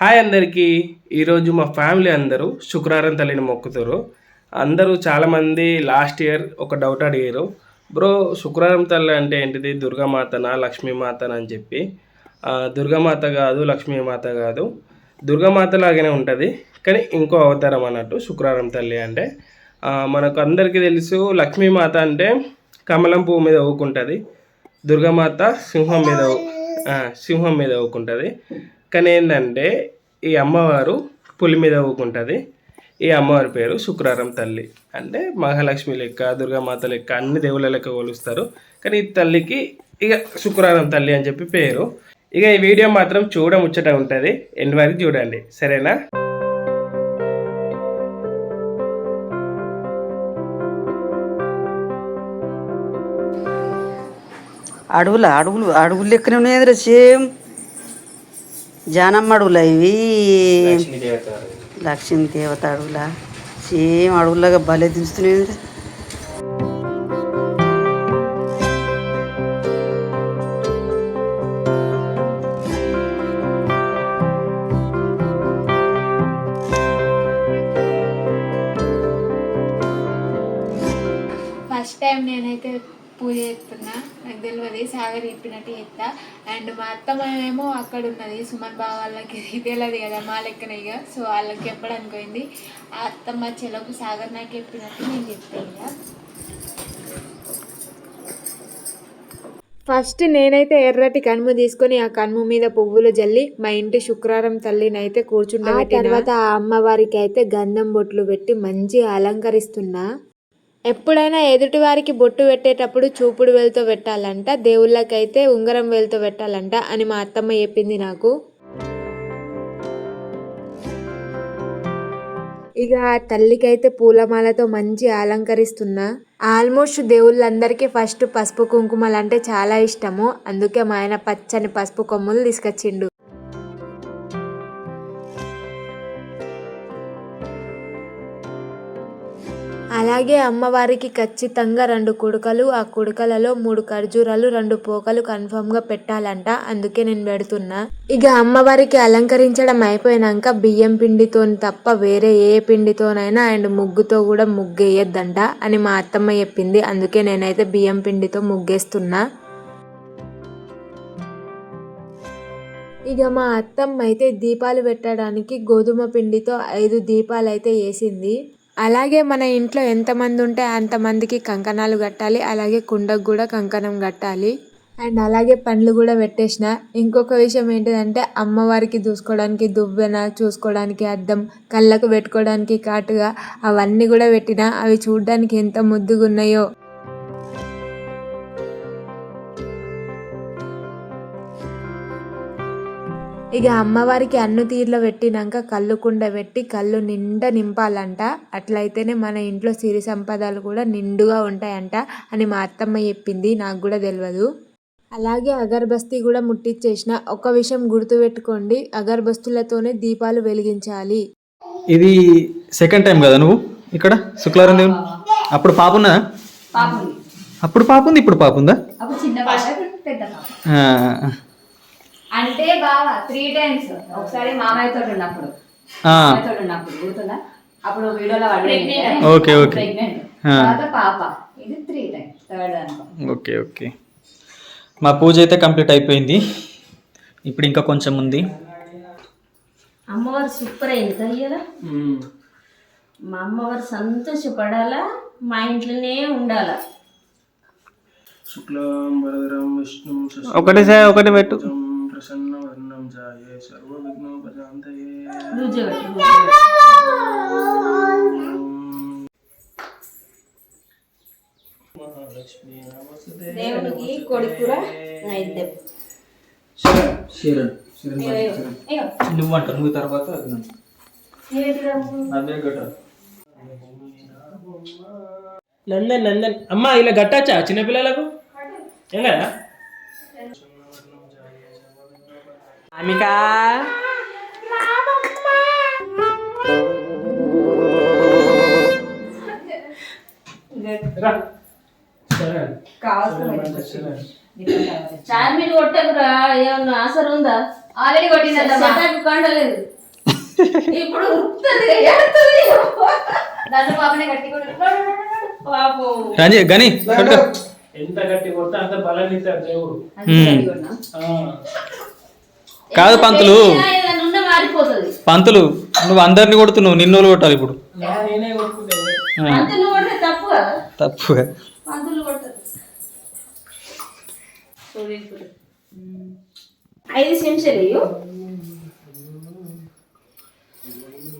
Hi అందరికీ. ఈరోజు మా ఫ్యామిలీ అందరూ శుక్రవారం తల్లిని మొక్కుతారు. అందరూ చాలామంది లాస్ట్ ఇయర్ ఒక డౌట్ అడిగారు. బ్రో శుక్రవారం తల్లి అంటే ఏంటిది? దుర్గామాతనా లక్ష్మీమాతనా? అని చెప్పి. దుర్గామాత కాదు లక్ష్మీమాత కాదు. దుర్గామాత లాగానే ఉంటుంది కానీ ఇంకో అవతారం అన్నట్టు శుక్రవారం తల్లి అంటే. మనకు అందరికీ తెలుసు లక్ష్మీమాత అంటే కమలం పువ్వు మీద ఊకుంటుంది. దుర్గామాత సింహం మీద సింహం మీద ఊకుంటుంది. కానీ ఏంటంటే ఈ అమ్మవారు పులి మీద ఊకుంటుంది. ఈ అమ్మవారి పేరు శుక్రవారం తల్లి. అంటే మహాలక్ష్మి లెక్క దుర్గామాత లెక్క అన్ని దేవుళ్ళ లెక్క కొలుస్తారు కానీ ఈ తల్లికి ఇక శుక్రవారం తల్లి అని చెప్పి పేరు. ఇక ఈ వీడియో మాత్రం చూడ ముచ్చట ఉంటుంది. ఎండ్ వరకు చూడండి. సరేనా? అడవులు అడవులు అడవులు లెక్కనే ఉన్నాయి సేమ్. జానమ్మ అడవుల ఇవి లక్ష్మీ దేవత అడవుల సేమ్ అడవులాగా భలే దించుతున్నాయి అక్కడ ఉన్నది సుమన్ బావ వాళ్ళకి తెలియదు కదా మా లెక్కనే ఇక సో వాళ్ళకి చెప్పడానికి పోయింది. ఆ అత్తమ్మ చెలకు సాగర్ నాకు చెప్పినట్టు నేను చెప్తాను ఇక ఫస్ట్ నేనైతే ఎర్రటి కనుము తీసుకొని ఆ కనుము మీద పువ్వులు జల్లి మా ఇంటి శుక్రవారం తల్లిని అయితే కూర్చుంటే తర్వాత ఆ అమ్మవారికి అయితే గంధం బొట్లు పెట్టి మంచిగా అలంకరిస్తున్నా. ఎప్పుడైనా ఎదుటి వారికి బొట్టు పెట్టేటప్పుడు చూపుడు వేలుతో పెట్టాలంట దేవుళ్ళకైతే ఉంగరం వేలుతో పెట్టాలంట అని మా అత్తమ్మ చెప్పింది నాకు. ఇక ఆ తల్లికైతే పూలమాలతో మంచి అలంకరిస్తున్నా. ఆల్మోస్ట్ దేవుళ్ళందరికీ ఫస్ట్ పసుపు కుంకుమలు అంటే చాలా ఇష్టము. అందుకే మా ఆయన పచ్చని పసుపు కొమ్ములు తీసుకొచ్చిండు. అలాగే అమ్మవారికి ఖచ్చితంగా రెండు కుడకలు ఆ కుడకలలో మూడు ఖర్జూరాలు రెండు పోకలు కన్ఫర్మ్గా పెట్టాలంట. అందుకే నేను పెడుతున్నా. ఇక అమ్మవారికి అలంకరించడం అయిపోయినాక బియ్యం పిండితో తప్ప వేరే ఏ పిండితోనైనా అండ్ ముగ్గుతో కూడా ముగ్గేయద్దంట అని మా అత్తమ్మ చెప్పింది. అందుకే నేనైతే బియ్యం పిండితో ముగ్గేస్తున్నా. ఇక మా అత్తమ్మ అయితే దీపాలు పెట్టడానికి గోధుమ పిండితో ఐదు దీపాలు అయితే వేసింది. అలాగే మన ఇంట్లో ఎంతమంది ఉంటే అంతమందికి కంకణాలు కట్టాలి అలాగే కుండకు కూడా కంకణం కట్టాలి. అండ్ అలాగే పండ్లు కూడా పెట్టేసిన. ఇంకొక విషయం ఏంటిదంటే అమ్మవారికి చూసుకోవడానికి దువ్వెన చూసుకోవడానికి అద్దం కళ్ళకు పెట్టుకోవడానికి కాటుగా అవన్నీ కూడా పెట్టిన అవి చూడడానికి ఎంత ముద్దుగా ఉన్నాయో ఇక అమ్మవారికి అన్ను తీర్లో పెట్టినాక కళ్ళు కుండ పెట్టి కళ్ళు నిండా నింపాలంట. అట్లయితేనే మన ఇంట్లో సిరి సంపదలు కూడా నిండుగా ఉంటాయంట అని మా అత్తమ్మ చెప్పింది. నాకు కూడా తెలియదు అలాగే అగరబస్తీ కూడా ముట్టించేసిన ఒక విషయం గుర్తుపెట్టుకోండి అగరబస్తులతోనే దీపాలు వెలిగించాలి. ఇది సెకండ్ టైం కదా నువ్వు ఇక్కడ? శుక్లారం దేవుని అప్పుడు పాప ఉన్నదా? అప్పుడు పాప ఉంది ఇప్పుడు పాప ఉందా? అంటే బావా త్రీ టైమ్స్ ఒకసారి మామయ్యతో ఉన్నప్పుడు. ఆ, మామయ్యతో ఉన్నప్పుడు గుర్తుందా? అప్పుడు వీడియోలో ఓకే ఓకే. తర్వాత పాప. ఇది త్రీ టైమ్స్ థర్డ్ అనుకో. Okay okay. మా పూజ అయితే కంప్లీట్ అయిపోయింది. ఇప్పుడు ఇంకా కొంచెం ఉంది. అమ్మవారు సూపర్ అయింది కదా మా అమ్మవారు సంతోషపడాలా? మా ఇంట్లోనే ఉండాలా? శుక్లాం వరదరం విష్ణు ఒకటి పెట్టు. జాయే సర్వ దేవుడికి నైద్యం. నువ్వు అంట నువ్వు తర్వాత నందన్ నందన్. అమ్మా ఇలా గట్టచ్చా? చిన్నపిల్లలకు? ఏం అమికా చార్మిల్ కొట్టకురా ఏమన్నా ఆసరు ఉందా? ఆల్రెడీ సెటప్ కండలేదు ఇప్పుడు రంజీ గని. ఎంత గట్టి కొడితే అంత బలాన్ని ఇస్తాడు దేవుడు. కాదు పంతులు. పంతులు నువ్వు అందరిని కొడుతున్నావు నిన్నోళ్ళు కొట్టాలి ఇప్పుడు. తప్పు ఐదు చెంచాలు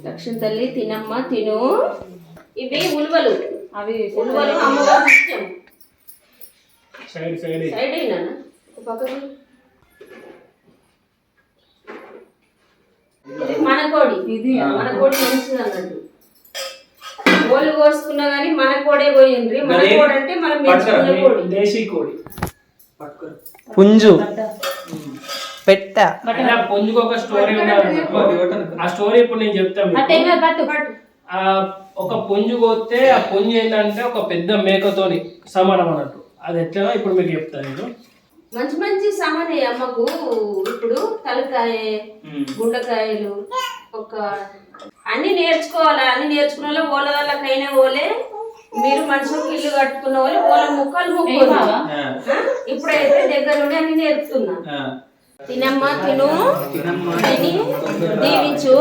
లక్ష్మి తల్లి తినమ్మ తిను. ఇవి ఉలువలు. అవి ఉలువలు అమ్మవారి సైడ్ సైడ్. సైడ్ అయినా? ఒక పక్కకు. మన కోడి ఇది మన కోడి మంచిది అన్నట్టు కోళ్ళు కోసుకున్నా గానీ మన కోడే పోయిండ్రి. మన కోడి అంటే మనం పెంచుకున్న కోడి. దేశీ కోడి. పుంజు. పెట్ట. పుంజుకు ఒక స్టోరీ ఆ స్టోరీ ఇప్పుడు నేను చెప్తాను మీకు. అట్టేగా పట్టు పట్టు. ఆ ఒక పుంజు కోస్తే ఆ పుంజు ఏంటంటే ఒక పెద్ద మేకతోని సమానం అన్నట్టు. అది ఎట్లా ఇప్పుడు మీకు చెప్తాను నేను. మంచి మంచి సామాన్ అమ్మకు. ఇప్పుడు తలకాయ గుండకాయలు ఒక అన్ని నేర్చుకోవాలి? అన్ని నేర్చుకున్న వాళ్ళు ఓల వాళ్ళకైనా ఓలే. మీరు మనుషులకు ఇల్లు కట్టుకున్న వాళ్ళు ఓల ముక్కలు ముక్కలు ఇప్పుడైతే దగ్గర నుండి అన్ని నేర్పుతున్నా. తినమ్మా తిను. తిని దీవించు.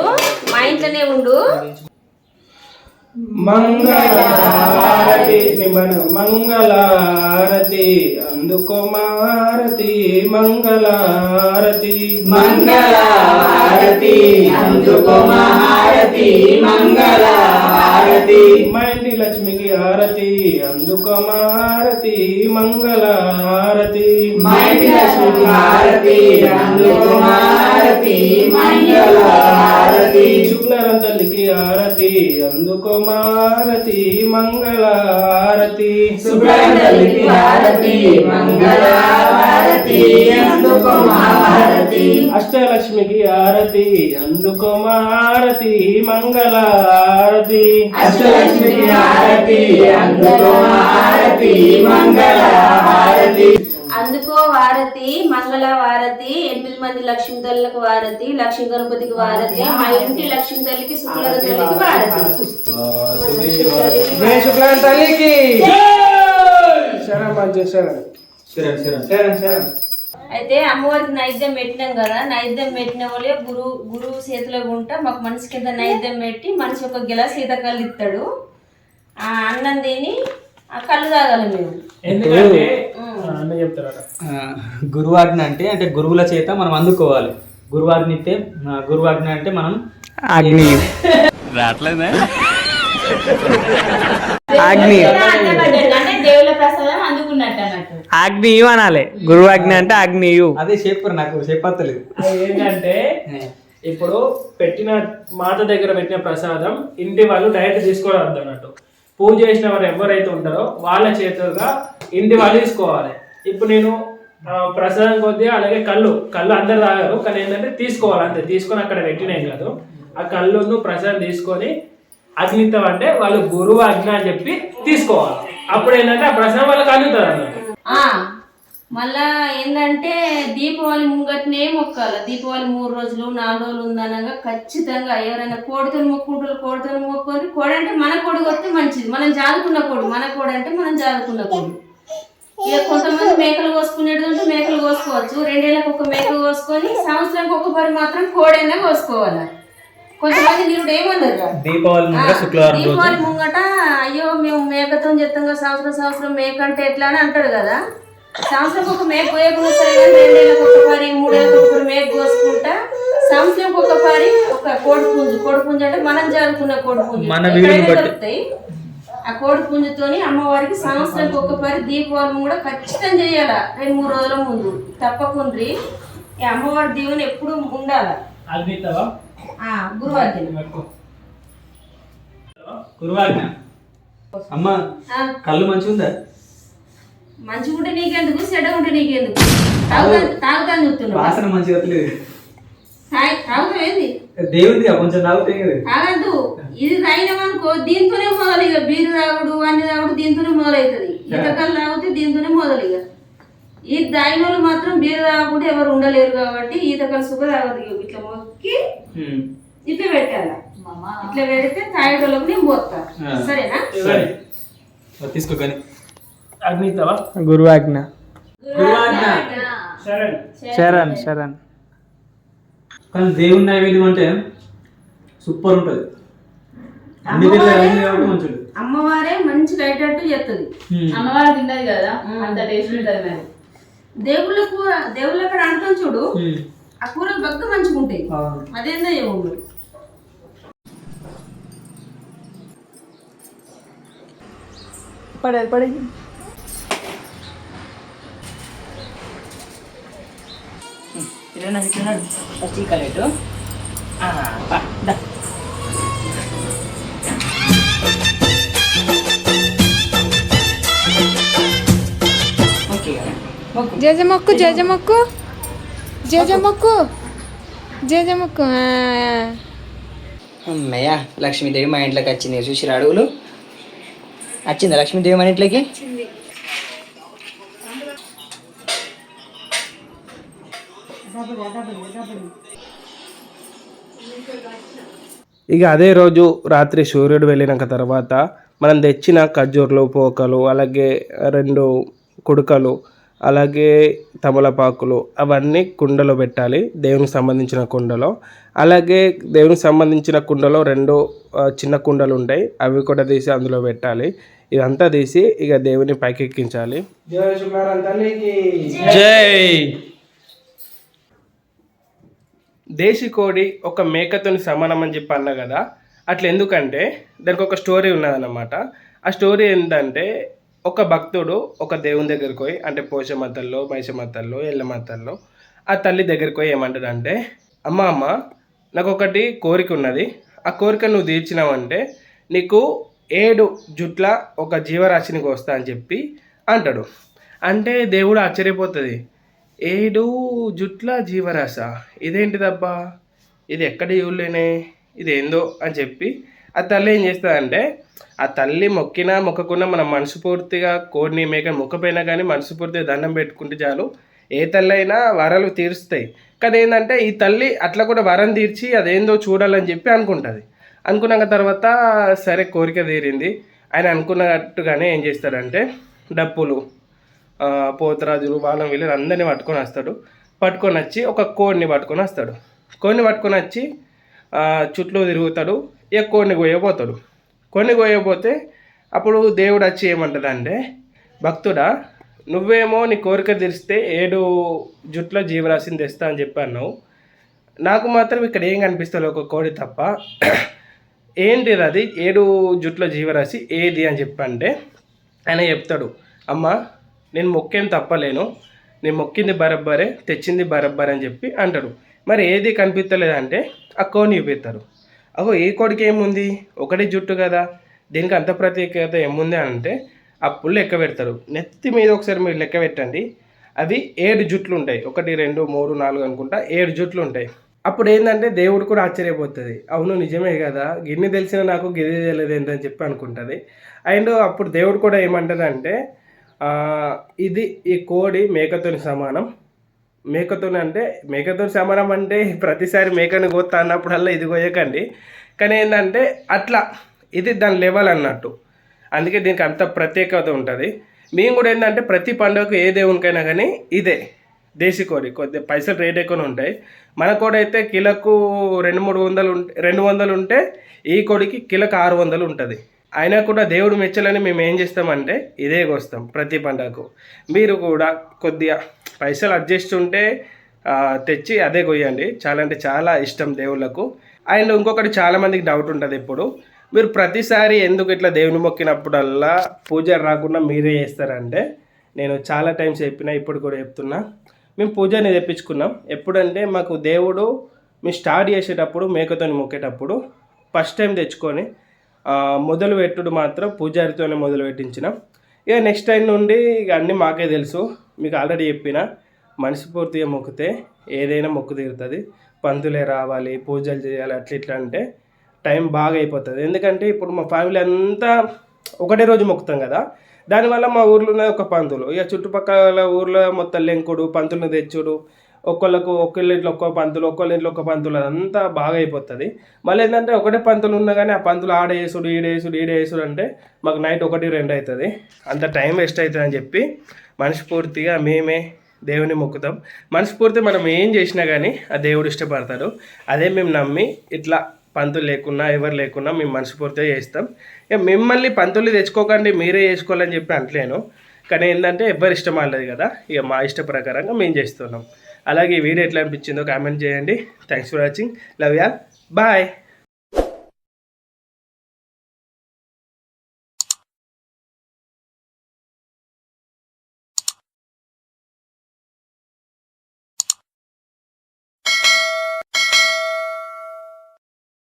మా ఇంట్లోనే ఉండు. మంగళారతి నిమన మంగళారతి అందుకో మారతి మంగళారతి. మంగళారతి అందుకో మారతి మంగళారతి. మా ఇంటి లక్ష్మికి హారతి అందుకో మారతి మంగళారతి మా ఇంటి లక్ష్మికి హారతి శుక్లరం తల్లికి హారతి. అందుకో మారతి శుక్లరం తల్లికి హారతి మంగళారతి అందుకో మారతి అష్టలక్ష్మికి హారతి అందుకో మారతి మంగళారతి అష్టలక్ష్మికి హారతి అందుకో మారతి మంగళారతి అందుకో వారతి మంగళ వారతి ఎనిమిది మంది లక్ష్మీ తల్లికి వారతి లక్ష్మీ గణపతికి వారతి మా ఇంటి లక్ష్మీ తల్లికి శుక్ల తల్లికి వారతి జయ శుక్లాన్ తల్లికి శరణ్. అయితే అమ్మవారికి నైద్యం పెట్టినాం కదా నైద్యం పెట్టిన వాళ్ళే గురువు గురువు చేతిలో ఉంటా మాకు మనిషి కింద నైద్యం పెట్టి మనిషి ఒక గిలాస్ శీతకల్లు ఇస్తాడు. ఆ అన్నం తిని ఆ కళ్ళు తాగాలి మేము. గురువాజ్ఞ అంటే అంటే గురువుల చేత మనం అందుకోవాలి. గురువాజ్ఞ ఇస్తే గురువాజ్ఞ అంటే మనం అగ్ని. అగ్ని అంటే దేవుళ్ళ ప్రసాదం అగ్నియు అనాలి. గురువు అగ్ని అంటే అగ్నియు అదే చెప్పరు నాకు చెప్పత్తలేదు. అది ఏంటంటే ఇప్పుడు పెట్టిన మాత దగ్గర పెట్టిన ప్రసాదం ఇంటి వాళ్ళు డైరెక్ట్ తీసుకోవద్దు అన్నట్టు. పూజ చేసిన వారు ఎవరైతే ఉంటారో వాళ్ళ చేతులుగా ఇంటి వాళ్ళు తీసుకోవాలి. ఇప్పుడు నేను ప్రసాదం కొద్దిగా అలాగే కళ్ళు కళ్ళు అందరు తాగారు కానీ ఏంటంటే తీసుకోవాలి అంతే. తీసుకొని అక్కడ పెట్టినాయి కాదు. ఆ కళ్ళును ప్రసాదం తీసుకొని అగ్నితం అంటే వాళ్ళు గురువు అగ్ని అని చెప్పి తీసుకోవాలి. అప్పుడు ఏంటంటే ఆ ప్రసాదం వాళ్ళకి అందుతుంది అన్నట్టు. ఆ మళ్ళా ఏంటంటే దీపావళి ముంగట్నే మొక్కాలి. దీపావళి మూడు రోజులు నాలుగు రోజులు ఉందనగా ఖచ్చితంగా ఎవరైనా కోడితో మొక్కుంటారు కోడితో మొక్కుని కోడి అంటే మన కోడి వస్తే మంచిది. మనం జాదుకున్న కోడి మన కోడి అంటే మనం జాదుకున్న కోడి. ఇక కొంతమంది మేకలు కోసుకునేది ఉంటే మేకలు కోసుకోవచ్చు. రెండేళ్ళకి ఒక మేక కోసుకొని సంవత్సరానికి ఒక పరి మాత్రం కోడైనా కోసుకోవాలి? కొంతమంది నీరుడు ఏమన్నారు? దీపావళి శుక్రవారం రోజు. దీపావళి ముంగట అయ్యో మేము మేకతో చెప్తాం కదా సంవత్సరం సంవత్సరం మేక అంటే ఎట్లా అని అంటాడు కదా. సంవత్సరం ఒక మేక కోయకుండా రెండేళ్ళకి ఒక పరి మూడేళ్ళకి ఒక మేక కోసుకుంటా సంవత్సరం ఒక పరి ఒక కోడి పుంజు. కోడి పుంజు అంటే మనం జరుపుకున్న కోడి పుంజు. మన. దొరుకుతాయి. ఆ కోడి పుంజుతోని అమ్మవారికి సంవత్సరానికి ఒక పరి దీపావళి కూడా ఖచ్చితంగా చేయాల. రెండు మూడు రోజుల ముందు. తప్పకుండ్రి ఈ అమ్మవారి దీవెన ఎప్పుడు ఉండాల. గురువాజ్ఞ అమ్మ. కళ్ళు మంచిగా ఉందా? మంచిగా ఉంటే నీకెందుకు? చెడ్డ ఉంటే నీకెందుకు? తాగుతా తాగుతాను చెప్తున్నావు. వాసన మంచిగా వస్తలేదు. తాగి- తాగుతావు ఏంది? దేవుడిగా కొంచెం తాగుతాయి కదా. తాగద్దు. ఇది తాగినామనుకో దీంతోనే మొదలు ఇక బీరు తాగుడు అన్ని తాగుడు దీంతోనే మొదలవుతుంది. ఈతకల్లు తాగితే దీంతోనే మొదలు ఇక ఈ వాళ్ళు మాత్రం బీర తాగకుండా ఎవరు ఉండలేరు కాబట్టి ఈత సుఖ తాగదు ఇట్లా మొక్కి ఇట్లా పెట్టాలి? ఇట్లా పెడితే తాగేటోళ్ళకి నేను పోతా. సరేనా? సరే. తీసుకో కానీ అగ్నితవా? గురువాజ్ఞ. సరే శరణ్. శరణ్ కానీ దేవుని నైవేద్యం అంటే సూపర్ ఉంటుంది. అమ్మవారే మంచిగా అయ్యేటట్టు చేస్తుంది. అమ్మవారు తిన్నది కదా అంత టేస్ట్ ఉంటుంది మరి. దేవుళ్ళ కూర దేవుళ్ళ అక్కడ అంటాం చూడు. ఆ కూర బగ్గ మంచిగా ఉంటాయి అదేందో ఏమో మరి. పడేది పడేది. ఫస్ట్ ఈ కలెక్టు జేజమొక్కు జేజమొక్కు జేజమొక్కు జేజమొక్కు. అమ్మయ్య లక్ష్మీదేవి మా ఇంట్లోకి వచ్చింది. చూసి అడుగులు? వచ్చిందా లక్ష్మీదేవి మన ఇంట్లోకి? ఇక అదే రోజు రాత్రి సూర్యుడు వెళ్ళినాక తర్వాత మనం తెచ్చిన ఖర్జూర్లు పోకలు అలాగే రెండు కుడుకలు అలాగే తమలపాకులు అవన్నీ కుండలో పెట్టాలి దేవునికి సంబంధించిన కుండలో. అలాగే దేవునికి సంబంధించిన కుండలో రెండు చిన్న కుండలు ఉంటాయి అవి కూడా తీసి అందులో పెట్టాలి. ఇదంతా తీసి ఇక దేవుని పైకెక్కించాలి. జై దేశీ కోడి ఒక మేకతోని సమానం అని చెప్పి అన్నా కదా. అట్లా ఎందుకంటే దానికి ఒక స్టోరీ ఉన్నదన్నమాట. ఆ స్టోరీ ఏంటంటే ఒక భక్తుడు ఒక దేవుని దగ్గరికి పోయి అంటే పోషమతల్లో మైషమతల్లో ఎల్లమతల్లో ఆ తల్లి దగ్గరికి పోయి ఏమంటాడంటే అమ్మ అమ్మ నాకు ఒకటి కోరిక ఉన్నది. ఆ కోరిక నువ్వు తీర్చినావంటే నీకు ఏడు జుట్ల ఒక జీవరాశిని వస్తా అని చెప్పి అంటాడు. అంటే దేవుడు ఆశ్చర్యపోతుంది. ఏడు జుట్ల జీవరాశ? ఇదేంటిదబ్బా? ఇది ఎక్కడ చూడలేనే? ఇది ఏందో అని చెప్పి ఆ తల్లి ఏం చేస్తుందంటే ఆ తల్లి మొక్కినా మొక్కకున్నా మనం మనసుపూర్తిగా కోడిని మేక మొక్కపోయినా కానీ మనసుపూర్తిగా దండం పెట్టుకుంటే చాలు. ఏ తల్లి అయినా వరాలు తీరుస్తాయి. కానీ ఏంటంటే ఈ తల్లి అట్లా కూడా వరం తీర్చి అదేందో చూడాలని చెప్పి అనుకుంటుంది. అనుకున్నాక తర్వాత సరే కోరిక తీరింది. ఆయన అనుకున్నట్టుగానే ఏం చేస్తాడంటే డప్పులు పోతరాజులు వాళ్ళని వీళ్ళు అందరినీ పట్టుకొని వస్తాడు. పట్టుకొని వచ్చి ఒక కోడిని పట్టుకొని వస్తాడు. కోడిని పట్టుకొని వచ్చి చుట్టూ తిరుగుతాడు. ఇక కోడిని కొయ్యబోతాడు. కొన్ని కొయ్యబోతే అప్పుడు దేవుడు వచ్చి ఏమంటదంటే భక్తుడా నువ్వేమో నీ కోరిక తీరిస్తే ఏడు జుట్ల జీవరాశిని తెస్తా అని చెప్పి అన్నావు. నాకు మాత్రం ఇక్కడ ఏం కనిపిస్తుంది ఒక కోడి తప్ప. ఏంటి అది? ఏడు జుట్ల జీవరాశి ఏది అని చెప్పంటే ఆయన చెప్తాడు అమ్మ నేను మొక్కేం తప్పలేను. నేను మొక్కింది బరబ్బరే తెచ్చింది బరబ్బర్ అని చెప్పి అంటాడు. మరి ఏది కనిపించలేదంటే ఆ కోని చూపిస్తారు. అగో ఏ కోడికి ఏముంది? ఒకటి జుట్టు కదా. దీనికి అంత ప్రత్యేకత ఏముంది అంటే అప్పుడు లెక్క పెడతారు. నెత్తి మీద ఒకసారి మీరు లెక్క పెట్టండి. అవి ఏడు జుట్లు ఉంటాయి. ఒకటి రెండు మూడు నాలుగు అనుకుంటా ఏడు జుట్లు ఉంటాయి. అప్పుడు ఏంటంటే దేవుడు కూడా ఆశ్చర్యపోతుంది. అవును నిజమే కదా. గిన్నె తెలిసిన నాకు గిది తెలియదు ఏంటని చెప్పి అనుకుంటుంది. అండ్ అప్పుడు దేవుడు కూడా ఏమంటుంది అంటే ఇది ఈ కోడి మేకతోని సమానం. మేకతోని అంటే మేకతోని సమరం అంటే ప్రతిసారి మేకని కోస్తా అన్నప్పుడల్లా ఇది కోయకండి కానీ ఏంటంటే అట్లా ఇది దాని లెవెల్ అన్నట్టు. అందుకే దీనికి అంత ప్రత్యేకత ఉంటుంది. మేము కూడా ఏంటంటే ప్రతి పండుగకు ఏ దేవునికైనా కానీ ఇదే. దేశీ కోడి కొద్ది పైసలు రేట్ ఎక్కువ ఉంటాయి. మన కోడి అయితే కిలోకు రెండు మూడు వందలు ఉంటే రెండు వందలు ఉంటే ఈ కోడికి కిలోకు ఆరు వందలు ఉంటుంది. అయినా కూడా దేవుడు మెచ్చాలని మేము ఏం చేస్తామంటే ఇదే కోస్తాం ప్రతి పండుగకు. మీరు కూడా కొద్దిగా పైసలు అడ్జస్ట్ ఉంటే తెచ్చి అదే కొయ్యండి. చాలా అంటే చాలా ఇష్టం దేవుళ్ళకు. అండ్ ఇంకొకటి చాలామందికి డౌట్ ఉంటుంది ఇప్పుడు మీరు ప్రతిసారి ఎందుకు ఇట్లా దేవుని మొక్కినప్పుడల్లా పూజ రాకుండా మీరే చేస్తారంటే నేను చాలా టైమ్స్ చెప్పిన ఇప్పుడు కూడా చెప్తున్నా. మేము పూజని తెప్పించుకున్నాం. ఎప్పుడంటే మాకు దేవుడు మేము స్టార్ట్ చేసేటప్పుడు మేకతోని మొక్కేటప్పుడు ఫస్ట్ టైం తెచ్చుకొని మొదలు పెట్టుడు మాత్రం పూజారితోనే మొదలు పెట్టించినాం ఇక నెక్స్ట్ టైం నుండి ఇక అన్నీ మాకే తెలుసు. మీకు ఆల్రెడీ చెప్పిన మనస్ఫూర్తిగా మొక్కితే ఏదైనా మొక్కు తీరుతుంది. పంతులే రావాలి పూజలు చేయాలి అట్లా ఇట్లా అంటే టైం బాగా అయిపోతుంది ఎందుకంటే ఇప్పుడు మా ఫ్యామిలీ అంతా ఒకటే రోజు మొక్కుతాం కదా. దానివల్ల మా ఊర్లో ఉన్నది ఒక పంతులు. ఇక చుట్టుపక్కల ఊర్లో మొత్తం లెంకుడు పంతులను తెచ్చుడు. ఒక్కళ్ళకు ఒక్కళ్ళ ఇంట్లో ఒక్కో పంతులు ఒక్కళ్ళ ఇంట్లో ఒక్క పంతులు అదంతా బాగా అయిపోతుంది మళ్ళీ ఏంటంటే ఒకటే పంతులు ఉన్నా కానీ ఆ పంతులు ఆడ వేసుడు ఈడ వేసుడు ఈడ వేసుడు అంటే మాకు నైట్ ఒకటి రెండు అవుతుంది. అంత టైం వేస్ట్ అవుతుంది అని చెప్పి మనస్ఫూర్తిగా మేమే దేవుని మొక్కుతాం. మనస్ఫూర్తి మనం ఏం చేసినా కానీ ఆ దేవుడు ఇష్టపడతాడు. అదే మేము నమ్మి ఇట్లా పంతులు లేకున్నా ఎవరు లేకున్నా మేము మనస్ఫూర్తిగా చేస్తాం. ఇక మిమ్మల్ని పంతులు తెచ్చుకోకండి మీరే చేసుకోవాలని చెప్పి అంటలేను. కానీ ఏంటంటే ఎవరి ఇష్టం వాళ్ళది కదా. ఇక మా ఇష్ట ప్రకారంగా మేము చేస్తున్నాం. అలాగే ఈ వీడియో ఎట్లా అనిపించిందో కామెంట్ చేయండి. Thanks for watching love y'all bye